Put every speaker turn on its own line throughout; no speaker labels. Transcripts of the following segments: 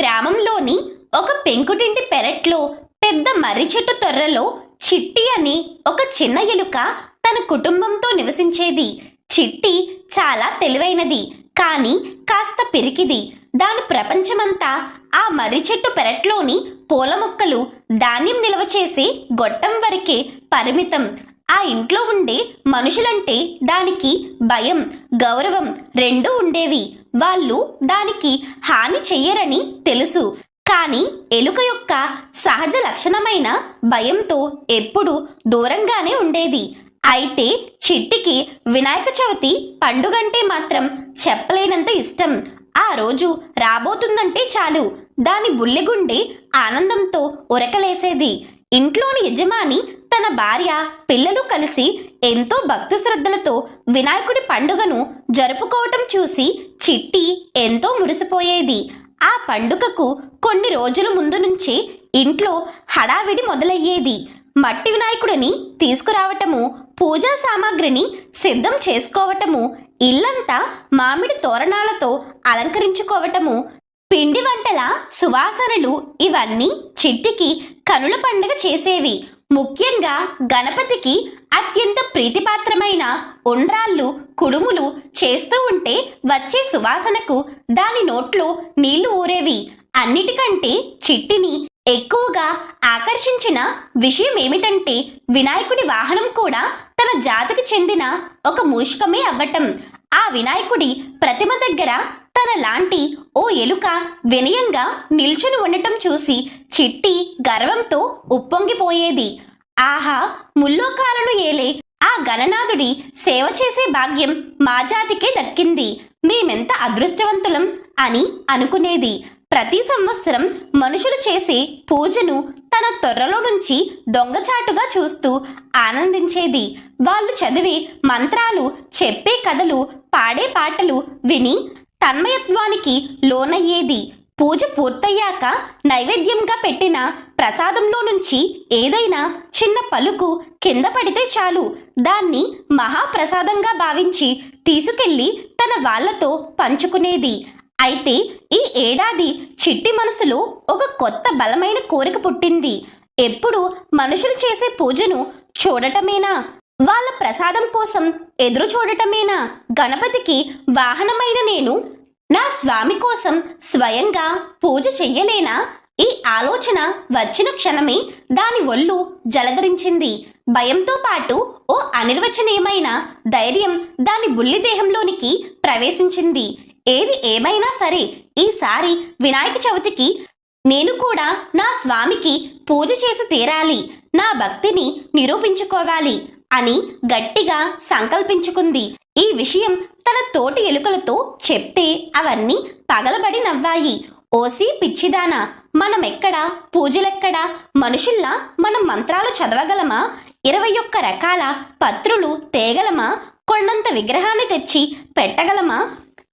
గ్రామంలోని ఒక పెంకుటింటి పెరట్లో పెద్ద మర్రి చెట్టు తొర్రలో చిట్టి అని ఒక చిన్న ఎలుక తన కుటుంబంతో నివసించేది. చిట్టి చాలా తెలివైనది కానీ కాస్త పిరికిది. దాని ప్రపంచమంతా ఆ మర్రి చెట్టు పెరట్లోని పూల మొక్కలు ధాన్యం నిల్వ చేసే గొట్టం వరకే పరిమితం. ఆ ఇంట్లో ఉండే మనుషులంటే దానికి భయం గౌరవం రెండూ ఉండేవి. వాళ్ళు దానికి హాని చెయ్యరని తెలుసు. కానీ ఎలుక యొక్క సహజ లక్షణమైన భయంతో ఎప్పుడూ దూరంగానే ఉండేది. అయితే చిట్టికి వినాయక చవితి పండుగంటే మాత్రం చెప్పలేనంత ఇష్టం. ఆ రోజు రాబోతుందంటే చాలు. దాని బుల్లిగుండె ఆనందంతో ఉరకలేసేది. ఇంట్లోని యజమాని తన భార్య పిల్లలు కలిసి ఎంతో భక్తి శ్రద్ధలతో వినాయకుడి పండుగను జరుపుకోవటం చూసి చిట్టి ఎంతో మురిసిపోయేది. ఆ పండుగకు కొన్ని రోజుల ముందు నుంచే ఇంట్లో హడావిడి మొదలయ్యేది. మట్టి వినాయకుడిని తీసుకురావటము పూజా సామాగ్రిని సిద్ధం చేసుకోవటము ఇల్లంతా మామిడి తోరణాలతో అలంకరించుకోవటము పిండి వంటల సువాసనలు ఇవన్నీ చిట్టికి కనుల పండుగ చేసేవి. ముఖ్యంగా గణపతికి అత్యంత ప్రీతిపాత్రమైన ఉండ్రాళ్ళు కుడుములు చేస్తూ ఉంటే వచ్చే సువాసనకు దాని నోట్లో నీళ్ళు ఊరేవి. అన్నిటికంటే చిట్టిని ఎక్కువగా ఆకర్షించిన విషయం ఏమిటంటే వినాయకుడి వాహనం కూడా తన జాతికి చెందిన ఒక మూషికమే అవ్వటం. ఆ వినాయకుడి ప్రతిమ దగ్గర తన లాంటి ఓ ఎలుక వినయంగా నిల్చుని ఉండటం చూసి చిట్టి గర్వంతో ఉప్పొంగిపోయేది. ఆహా ముల్లోకాలను ఏలే ఆ గణనాథుడి సేవ చేసే భాగ్యం మా జాతికే దక్కింది. మేమెంత అదృష్టవంతులం అని అనుకునేది. ప్రతి సంవత్సరం మనుషులు చేసే పూజను తన తొర్రలో నుంచి దొంగచాటుగా చూస్తూ ఆనందించేది. వాళ్ళు చదివే మంత్రాలు చెప్పే కథలు పాడే పాటలు విని తన్మయత్వానికి లోనయ్యేది. పూజ పూర్తయ్యాక నైవేద్యంగా పెట్టిన ప్రసాదంలో నుంచి ఏదైనా చిన్న పలుకు కింద పడితే చాలు. దాన్ని మహాప్రసాదంగా భావించి తీసుకెళ్ళి తన వాళ్ళతో పంచుకునేది. అయితే ఈ ఏడాది చిట్టి మనసులో ఒక కొత్త బలమైన కోరిక పుట్టింది. ఎప్పుడు మనుషులు చేసే పూజను చూడటమేనా? వాళ్ళ ప్రసాదం కోసం ఎదురు చూడటమేనా గణపతికి వాహనమైన నేను నా స్వామి కోసం స్వయంగా పూజ చెయ్యలేనా? ఈ ఆలోచన వచ్చిన క్షణమే దాని ఒళ్ళు జలధరించింది. భయంతో పాటు ఓ అనిర్వచనీయమైన ధైర్యం దాని బుల్లి దేహంలోనికి ప్రవేశించింది. ఏది ఏమైనా సరే ఈసారి వినాయక చవితికి నేను కూడా నా స్వామికి పూజ చేసి తీరాలి. నా భక్తిని నిరూపించుకోవాలి అని గట్టిగా సంకల్పించుకుంది. ఈ విషయం తన తోటి ఎలుకలతో చెప్తే అవన్నీ పగలబడి నవ్వాయి. ఓసి పిచ్చిదానా మనమెక్కడా? పూజలెక్కడా? మనుషుల్లా? మనం మంత్రాలు చదవగలమా? ఇరవై ఒక్క రకాల పత్రులు తేగలమా? కొండంత విగ్రహాన్ని తెచ్చి పెట్టగలమా?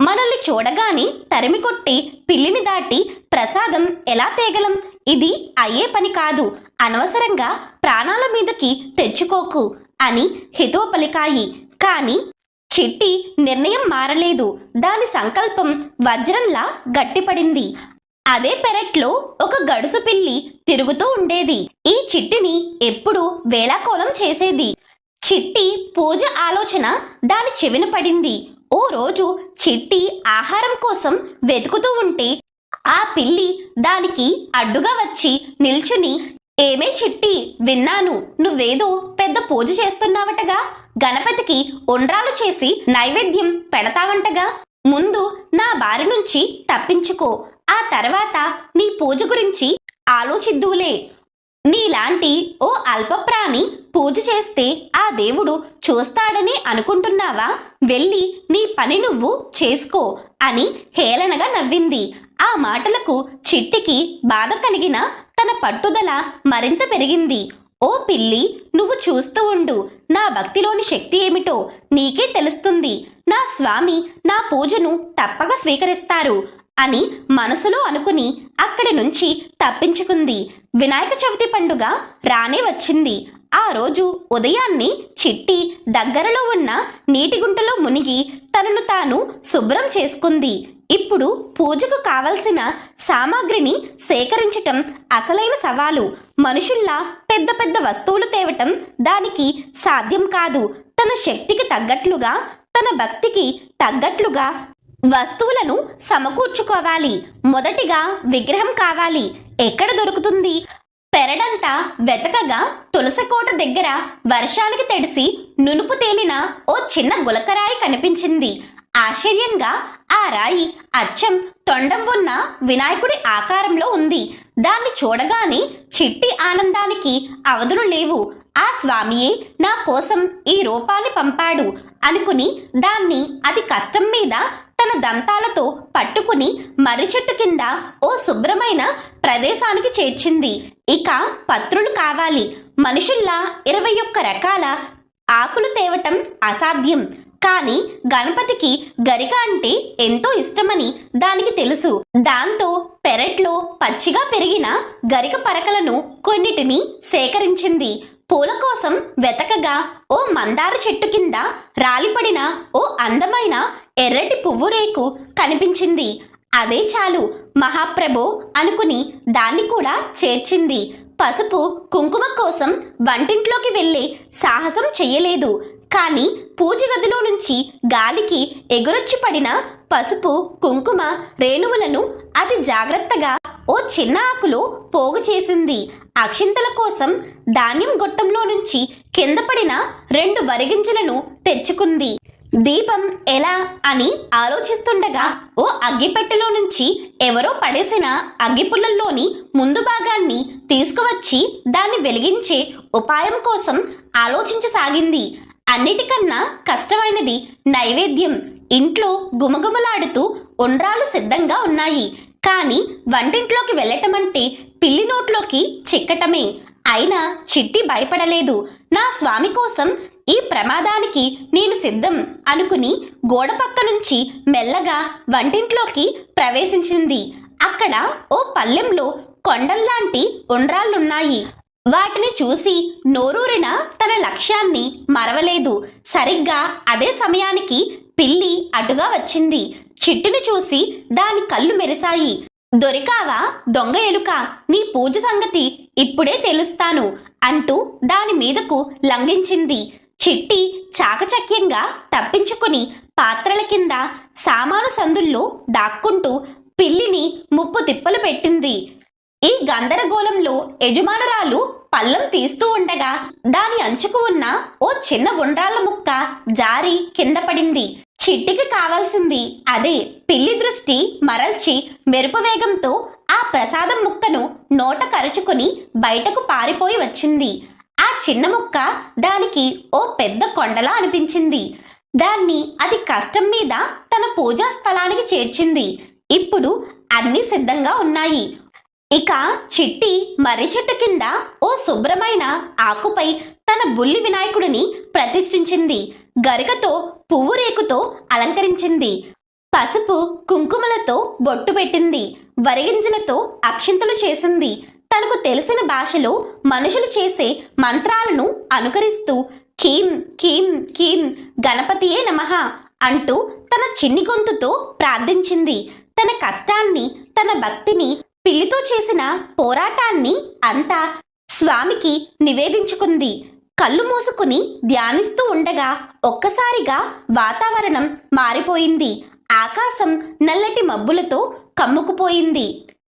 మనల్ని చూడగానే తరిమి కొట్టి పిల్లిని దాటి ప్రసాదం ఎలా తేగలం? ఇది అయ్యే పని కాదు. అనవసరంగా ప్రాణాల మీదకి తెచ్చుకోకు అని హితవు పలికాయి చిట్టి నిర్ణయం మారలేదు. దాని సంకల్పం వజ్రంలా గట్టిపడింది. అదే పెరట్లో ఒక గడుసు పిల్లి తిరుగుతూ ఉండేది. ఈ చిట్టిని ఎప్పుడూ వేలాకోలం చేసేది. చిట్టి పూజ ఆలోచన దాని చెవిన పడింది. ఓ రోజు చిట్టి ఆహారం కోసం వెతుకుతూ ఉంటే ఆ పిల్లి దానికి అడ్డుగా వచ్చి నిల్చుని ఏమే చిట్టి విన్నాను. నువ్వేదో పెద్ద పూజ చేస్తున్నావటగా? గణపతికి ఉండ్రాలు చేసి నైవేద్యం పెడతావంటగా? ముందు నా బారి నుంచి తప్పించుకో. ఆ తర్వాత నీ పూజ గురించి ఆలోచిద్దువులే. నీలాంటి ఓ అల్పప్రాణి పూజ చేస్తే ఆ దేవుడు చూస్తాడని అనుకుంటున్నావా? వెళ్ళి నీ పని నువ్వు చేసుకో అని హేళనగా నవ్వింది. ఆ మాటలకు చిట్టికి బాధ కలిగిన తన పట్టుదల మరింత పెరిగింది. ఓ పిల్లి నువ్వు చూస్తూ ఉండు. నా భక్తిలోని శక్తి ఏమిటో నీకే తెలుస్తుంది. నా స్వామి నా పూజను తప్పక స్వీకరిస్తారు అని మనసులో అనుకుని అక్కడి నుంచి తప్పించుకుంది. వినాయక చవితి పండుగ రానే వచ్చింది. ఆ రోజు ఉదయాన్నే చిట్టి దగ్గరలో ఉన్న నీటి గుంటలో మునిగి తనను తాను శుభ్రం చేసుకుంది. ఇప్పుడు పూజకు కావలసిన సామాగ్రిని సేకరించటం అసలైన సవాలు. మనుషుల్లా పెద్ద పెద్ద వస్తువులు తేవటం దానికి సాధ్యం కాదు. తన శక్తికి తగ్గట్లుగా తన భక్తికి తగ్గట్లుగా వస్తువులను సమకూర్చుకోవాలి. మొదటిగా విగ్రహం కావాలి. ఎక్కడ దొరుకుతుంది? పెరడంతా వెతకగా తులసకోట దగ్గర వర్షానికి తడిసి నునుపు తేలిన ఓ చిన్న గులకరాయి కనిపించింది. ఆశ్చర్యంగా ఆ రాయి అచ్చం తొండం ఉన్న వినాయకుడి ఆకారంలో ఉంది. దాన్ని చూడగానే చిట్టి ఆనందానికి అవధులు లేవు. ఆ స్వామియే నా కోసం ఈ రూపాన్ని పంపాడు అనుకుని దాన్ని అది కష్టం మీద తన దంతాలతో పట్టుకుని మర్రి చెట్టు కింద ఓ శుభ్రమైన ప్రదేశానికి చేర్చింది. ఇక పత్రులు కావాలి. మనుషుల్లా ఇరవై ఒక్క రకాల ఆకులు తేవటం అసాధ్యం. కానీ గణపతికి గరిక అంటే ఎంతో ఇష్టమని దానికి తెలుసు. దాంతో పెరట్లో పచ్చిగా పెరిగిన గరిక పరకలను కొన్నిటిని సేకరించింది. పూల కోసం వెతకగా ఓ మందార చెట్టు కింద రాలిపడిన ఓ అందమైన ఎర్రటి పువ్వు రేకు కనిపించింది. అదే చాలు మహాప్రభో అనుకుని దాన్ని కూడా చేర్చింది. పసుపు కుంకుమ కోసం వంటింట్లోకి వెళ్ళే సాహసం చెయ్యలేదు. కానీ పూజ గదిలో నుంచి గాలికి ఎగురొచ్చి పడిన పసుపు కుంకుమ రేణువులను అతి జాగ్రత్తగా ఓ చిన్న ఆకులో పోగు చేసింది. అక్షింతల కోసం ధాన్యం గొట్టంలో నుంచి కింద పడిన రెండు వరిగింజలను తెచ్చుకుంది. దీపం ఎలా అని ఆలోచిస్తుండగా ఓ అగ్గిపెట్టెలో నుంచి ఎవరో పడేసిన అగ్గిపుల్లల్లోని ముందు భాగాన్ని తీసుకువచ్చి దాన్ని వెలిగించే ఉపాయం కోసం ఆలోచించసాగింది. అన్నిటికన్నా కష్టమైనది నైవేద్యం. ఇంట్లో గుమగుమలాడుతూ ఉండ్రాలు సిద్ధంగా ఉన్నాయి. కానీ వంటింట్లోకి వెళ్ళటమంటే పిల్లి నోట్లోకి చిక్కటమే. అయినా చిట్టి భయపడలేదు. నా స్వామి కోసం ఈ ప్రమాదానికి నేను సిద్ధం అనుకుని గోడ పక్క నుంచి మెల్లగా వంటింట్లోకి ప్రవేశించింది. అక్కడ ఓ పల్లెంలో కొండల్లాంటి ఉండ్రాళ్ళున్నాయి. వాటిని చూసి నోరూరిన తన లక్ష్యాన్ని మరవలేదు. సరిగ్గా అదే సమయానికి పిల్లి అటుగా వచ్చింది. చిట్టును చూసి దాని కళ్ళు మెరిశాయి. దొరికావా దొంగ ఎలుక? నీ పూజ సంగతి ఇప్పుడే తెలుస్తాను అంటూ దాని మీదకు లంఘించింది. చిట్టి చాకచక్యంగా తప్పించుకుని పాత్రల కింద సామాను సందుల్లో దాక్కుంటూ పిల్లిని ముప్పు తిప్పలు పెట్టింది. ఈ గందరగోళంలో యజమానురాలు పళ్ళం తీస్తూ ఉండగా దాని అంచుకు ఉన్న ఓ చిన్న ఉండ్రాళ్ళ ముక్క జారి కింద పడింది. చిట్టికి కావాల్సింది అదే పిల్లి దృష్టి మరల్చి మెరుపు వేగంతో ఆ ప్రసాదం ముక్కను నోట కరుచుకుని బయటకు పారిపోయి వచ్చింది. చిన్న ముక్క దానికి ఓ పెద్ద కొండలా అనిపించింది. దాన్ని అది కష్టం మీద తన పూజా స్థలానికి చేర్చింది. ఇప్పుడు అన్ని సిద్ధంగా ఉన్నాయి. ఇక చిట్టి మర్రి చెట్టు కింద ఓ శుభ్రమైన ఆకుపై తన బుల్లి వినాయకుడిని ప్రతిష్ఠించింది. గరికతో పువ్వు రేకుతో అలంకరించింది. పసుపు కుంకుమలతో బొట్టు పెట్టింది. వరిగింజలతో అక్షింతలు చేసింది. తనకు తెలిసిన భాషలో మనుషులు చేసే మంత్రాలను అనుకరిస్తూ కీం కీం కీం గణపతియే నమః అంటూ తన చిన్ని గొంతుతో ప్రార్థించింది. తన కష్టాన్ని తన భక్తిని పిల్లితో చేసిన పోరాటాన్ని అంతా స్వామికి నివేదించుకుంది. కళ్ళు మూసుకుని ధ్యానిస్తూ ఉండగా ఒక్కసారిగా వాతావరణం మారిపోయింది. ఆకాశం నల్లటి మబ్బులతో కమ్ముకుపోయింది.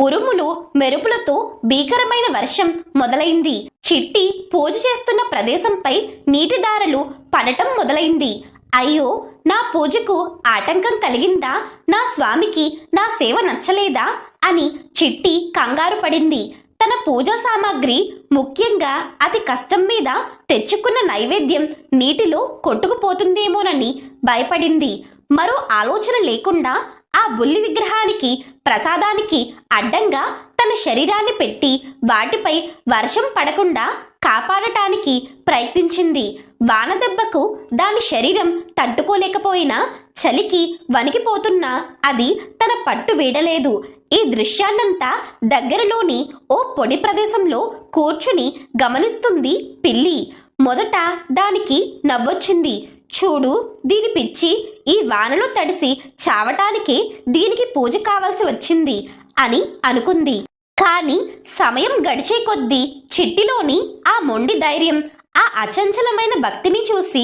ఉరుములు మెరుపులతో భీకరమైన వర్షం మొదలైంది. చిట్టి పూజ చేస్తున్న ప్రదేశంపై నీటిదారలు పడటం మొదలైంది. అయ్యో నా పూజకు ఆటంకం కలిగిందా? నా స్వామికి నా సేవ నచ్చలేదా? అని చిట్టి కంగారు పడింది. తన పూజా సామాగ్రి ముఖ్యంగా అతి కష్టం మీద తెచ్చుకున్న నైవేద్యం నీటిలో కొట్టుకుపోతుందేమోనని భయపడింది. మరో ఆలోచన లేకుండా ఆ బుల్లి విగ్రహానికి ప్రసాదానికి అడ్డంగా తన శరీరాన్ని పెట్టి వాటిపై వర్షం పడకుండా కాపాడటానికి ప్రయత్నించింది. వానదెబ్బకు దాని శరీరం తట్టుకోలేకపోయినా చలికి వణికిపోతున్నా అది తన పట్టు వీడలేదు. ఈ దృశ్యాన్నంతా దగ్గరలోని ఓ పొడి ప్రదేశంలో కూర్చుని గమనిస్తుంది పిల్లి. మొదట దానికి నవ్వొచ్చింది. చూడు దీని పిచ్చి ఈ వానలో తడిసి చావటానికి దీనికి పూజ కావాల్సి వచ్చింది అని అనుకుంది. కానీ సమయం గడిచే కొద్దీ చిట్టిలోని ఆ మొండి ధైర్యం ఆ అచంచలమైన భక్తిని చూసి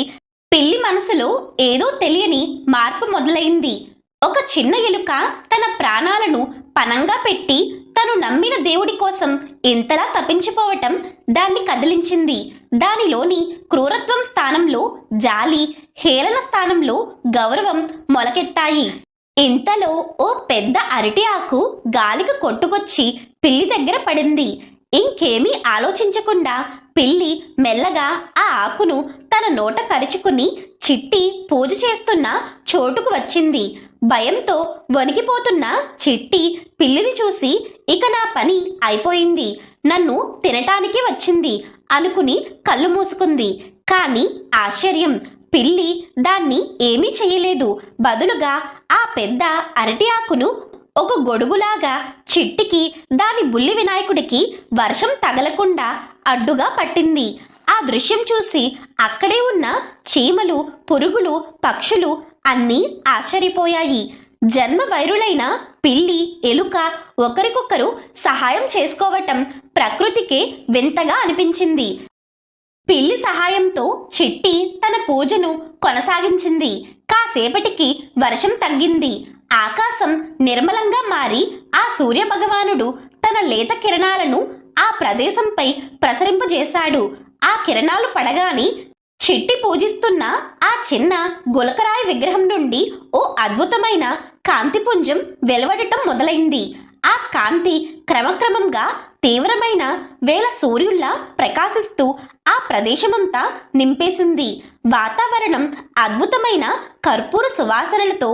పిల్లి మనసులో ఏదో తెలియని మార్పు మొదలైంది. ఒక చిన్న ఎలుక తన ప్రాణాలను పనంగా పెట్టి తను నమ్మిన దేవుడి కోసం ఇంతలా తప్పించిపోవటం దాన్ని కదిలించింది. దానిలోని క్రూరత్వం స్థానంలో జాలి హేళన స్థానంలో గౌరవం మొలకెత్తాయి. ఇంతలో ఓ పెద్ద అరటి ఆకు గాలికి కొట్టుకొచ్చి పిల్లి దగ్గర పడింది. ఇంకేమీ ఆలోచించకుండా పిల్లి మెల్లగా ఆ ఆకును తన నోట కరుచుకుని చిట్టి పూజ చేస్తున్న చోటుకు వచ్చింది. భయంతో వణికిపోతున్న చిట్టి పిల్లిని చూసి ఇక నా పని అయిపోయింది. నన్ను తినటానికి వచ్చింది అనుకుని కళ్ళు మూసుకుంది. కానీ ఆశ్చర్యం పిల్లి దాన్ని ఏమీ చేయలేదు బదులుగా ఆ పెద్ద అరటి ఆకును ఒక గొడుగులాగా చిట్టికి దాని బుల్లి వినాయకుడికి వర్షం తగలకుండా అడ్డుగా పట్టింది. ఆ దృశ్యం చూసి అక్కడే ఉన్న చీమలు పురుగులు పక్షులు అన్నీ ఆశ్చర్యపోయాయి. జన్మ వైరులైన పిల్లి ఎలుక ఒకరికొకరు సహాయం చేసుకోవటం ప్రకృతికే వింతగా అనిపించింది. పిల్లి సహాయంతో చిట్టి తన పూజను కొనసాగించింది. కాసేపటికి వర్షం తగ్గింది. ఆకాశం నిర్మలంగా మారి ఆ సూర్య భగవానుడు తన లేత కిరణాలను ఆ ప్రదేశంపై ప్రసరింపజేశాడు. ఆ కిరణాలు పడగానే చిట్టి పూజిస్తున్న ఆ చిన్న గులకరాయి విగ్రహం నుండి ఓ అద్భుతమైన కాంతిపుంజం వెలువడటం మొదలైంది. ఆ కాంతి క్రమక్రమంగా తీవ్రమైన వేల సూర్యుల్లా ప్రకాశిస్తూ ఆ ప్రదేశమంతా నింపేసింది. వాతావరణం అద్భుతమైన కర్పూర సువాసనలతో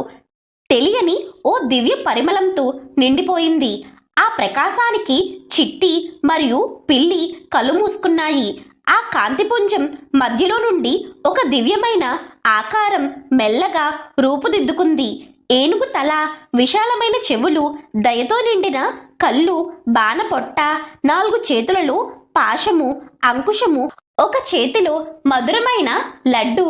తెలియని ఓ దివ్య పరిమళంతో నిండిపోయింది. ఆ ప్రకాశానికి చిట్టి మరియు పిల్లి కళ్ళు మూసుకున్నాయి. ఆ కాంతిపుంజం మధ్యలో నుండి ఒక దివ్యమైన ఆకారం మెల్లగా రూపుదిద్దుకుంది. ఏనుగు తల విశాలమైన చెవులు దయతో నిండిన కళ్ళు బాణపొట్ట నాలుగు చేతులలో పాశము అంకుశము ఒక చేతిలో మధురమైన లడ్డు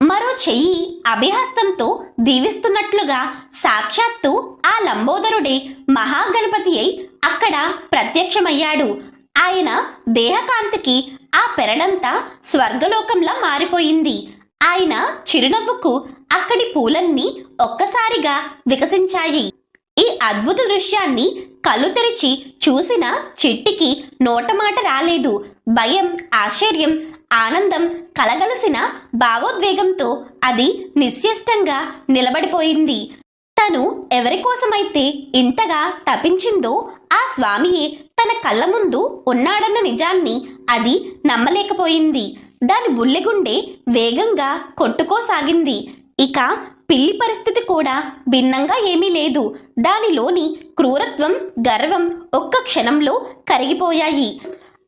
మరో చెయ్యి అభిహస్తంతో దీవిస్తున్నట్లుగా సాక్షాత్తు ఆ లంబోదరుడే మహాగణపతి అయి అక్కడ ప్రత్యక్షమయ్యాడు. ఆయన దేహకాంతికి ఆ పెరడంతా స్వర్గలోకంలా మారిపోయింది. ఆయన చిరునవ్వుకు అక్కడి పూలన్నీ ఒక్కసారిగా వికసించాయి. ఈ అద్భుత దృశ్యాన్ని కళ్ళు తెరిచి చూసిన చిట్టికి నోటమాట రాలేదు. భయం ఆశ్చర్యం ఆనందం కలగలసిన భావోద్వేగంతో అది నిశ్చేష్టంగా నిలబడిపోయింది. తను ఎవరి కోసమైతే ఇంతగా తపించిందో ఆ స్వామియే తన కళ్ళ ముందు ఉన్నాడన్న నిజాన్ని అది నమ్మలేకపోయింది. దాని బుల్లెగుండె వేగంగా కొట్టుకోసాగింది. ఇక పిల్లి పరిస్థితి కూడా భిన్నంగా ఏమీ లేదు. దానిలోని క్రూరత్వం గర్వం ఒక్క క్షణంలో కరిగిపోయాయి.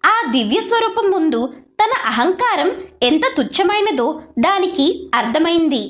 ఆ దివ్య స్వరూపం ముందు తన అహంకారం ఎంత తుచ్చమైనదో దానికి అర్థమైంది.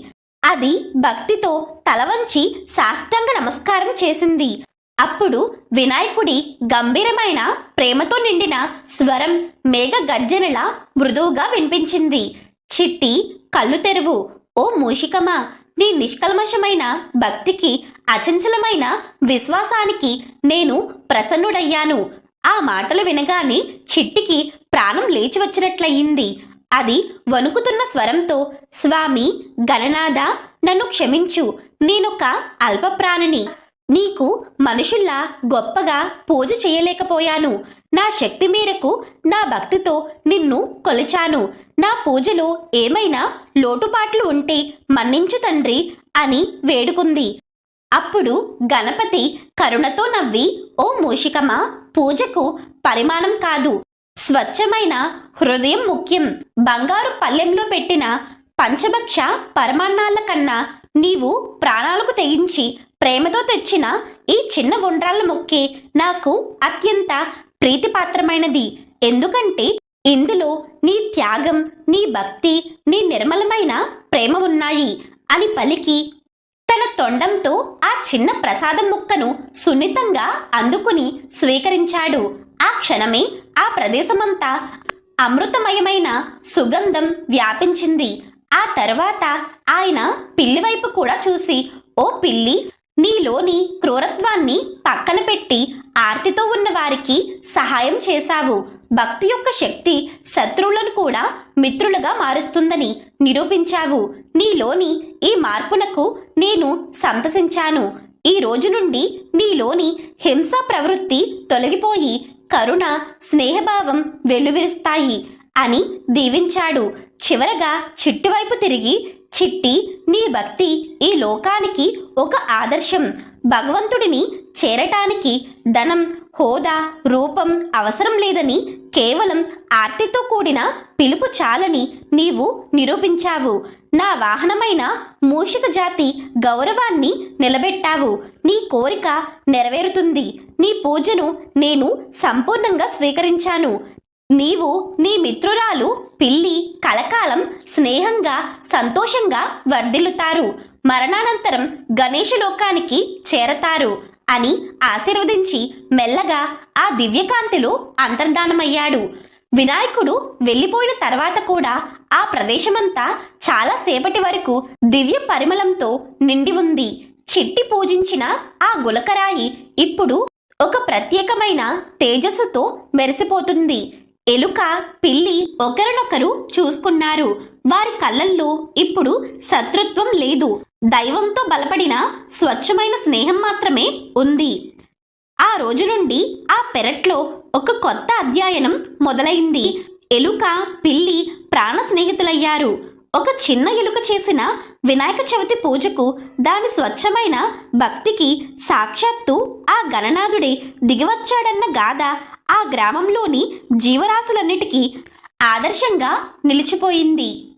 అది భక్తితో తలవంచి సాష్టాంగ నమస్కారం చేసింది. అప్పుడు వినాయకుడి గంభీరమైన ప్రేమతో నిండిన స్వరం మేఘ గర్జనలా మృదువుగా వినిపించింది. చిట్టి కళ్ళు తెరువు ఓ మూషికమా నీ నిష్కల్మషమైన భక్తికి అచంచలమైన విశ్వాసానికి నేను ప్రసన్నుడయ్యాను. ఆ మాటలు వినగానే చిట్టికి ప్రాణం లేచి వచ్చినట్లయింది. అది వణుకుతున్న స్వరంతో స్వామి గణనాథ నన్ను క్షమించు. నేనొక అల్పప్రాణిని. నీకు మనుషుల్లా గొప్పగా పూజ చేయలేకపోయాను. నా శక్తి మేరకు నా భక్తితో నిన్ను కొలిచాను. నా పూజలో ఏమైనా లోటుపాట్లు ఉంటే మన్నించు తండ్రి అని వేడుకుంది. అప్పుడు గణపతి కరుణతో నవ్వి ఓ మూషికమా పూజకు పరిమాణం కాదు. స్వచ్ఛమైన హృదయం ముఖ్యం. బంగారు పల్లెంలో పెట్టిన పంచభక్ష పరమాన్నాల కన్నా నీవు ప్రాణాలకు తెగించి ప్రేమతో తెచ్చిన ఈ చిన్న ఉండ్రాళ్ళ ముక్కే నాకు అత్యంత ప్రీతిపాత్రమైనది. ఎందుకంటే ఇందులో నీ త్యాగం నీ భక్తి నీ నిర్మలమైన ప్రేమ ఉన్నాయి అని పలికి తన తొండంతో ఆ చిన్న ప్రసాదం ముక్కను సున్నితంగా అందుకుని స్వీకరించాడు. ఆ క్షణమే ఆ ప్రదేశమంతా అమృతమయమైన సుగంధం వ్యాపించింది. ఆ తర్వాత ఆయన పిల్లి వైపు కూడా చూసి ఓ పిల్లి నీలోని క్రూరత్వాన్ని పక్కన పెట్టి ఆర్తితో ఉన్న వారికి సహాయం చేశావు. భక్తి యొక్క శక్తి శత్రువులను కూడా మిత్రులుగా మారుస్తుందని నిరూపించావు. నీలోని ఈ మార్పునకు నేను సంతసించాను. ఈ రోజు నుండి నీలోని హింసా ప్రవృత్తి తొలగిపోయి కరుణ స్నేహభావం వెల్లువిరుస్తాయి అని దీవించాడు. చివరగా చిట్టువైపు తిరిగి చిట్టి నీ భక్తి ఈ లోకానికి ఒక ఆదర్శం. భగవంతుడిని చేరటానికి ధనం హోదా రూపం అవసరం లేదని కేవలం ఆర్తితో కూడిన పిలుపు చాలని నీవు నిరూపించావు. నా వాహనమైన మూషిక జాతి గౌరవాన్ని నిలబెట్టావు. నీ కోరిక నెరవేరుతుంది. నీ పూజను నేను సంపూర్ణంగా స్వీకరించాను. నీవు నీ మిత్రురాలు పిల్లి కలకాలం స్నేహంగా సంతోషంగా వర్ధిల్లుతారు. మరణానంతరం గణేష లోకానికి చేరతారు అని ఆశీర్వదించి మెల్లగా ఆ దివ్యకాంతిలో అంతర్ధానమయ్యాడు. వినాయకుడు వెళ్ళిపోయిన తర్వాత కూడా ఆ ప్రదేశమంతా చాలా సేపటి వరకు దివ్య పరిమళంతో నిండి ఉంది. చిట్టి పూజించిన ఆ గులకరాయి ఇప్పుడు ఒక ప్రత్యేకమైన తేజస్సుతో మెరిసిపోతుంది. ఎలుక పిల్లి ఒకరినొకరు చూసుకున్నారు. వారి కళ్ళల్లో ఇప్పుడు శత్రుత్వం లేదు. దైవంతో బలపడిన స్వచ్ఛమైన స్నేహం మాత్రమే ఉంది. ఆ రోజు నుండి ఆ పెరట్లో ఒక కొత్త అధ్యయనం మొదలైంది. ఎలుక పిల్లి ప్రాణ స్నేహితులయ్యారు. ఒక చిన్న ఎలుక చేసిన వినాయక చవితి పూజకు దాని స్వచ్ఛమైన భక్తికి సాక్షాత్తు ఆ గణనాథుడే దిగివచ్చాడన్న గాథ ఆ గ్రామంలోని జీవరాశులన్నిటికీ ఆదర్శంగా నిలిచిపోయింది.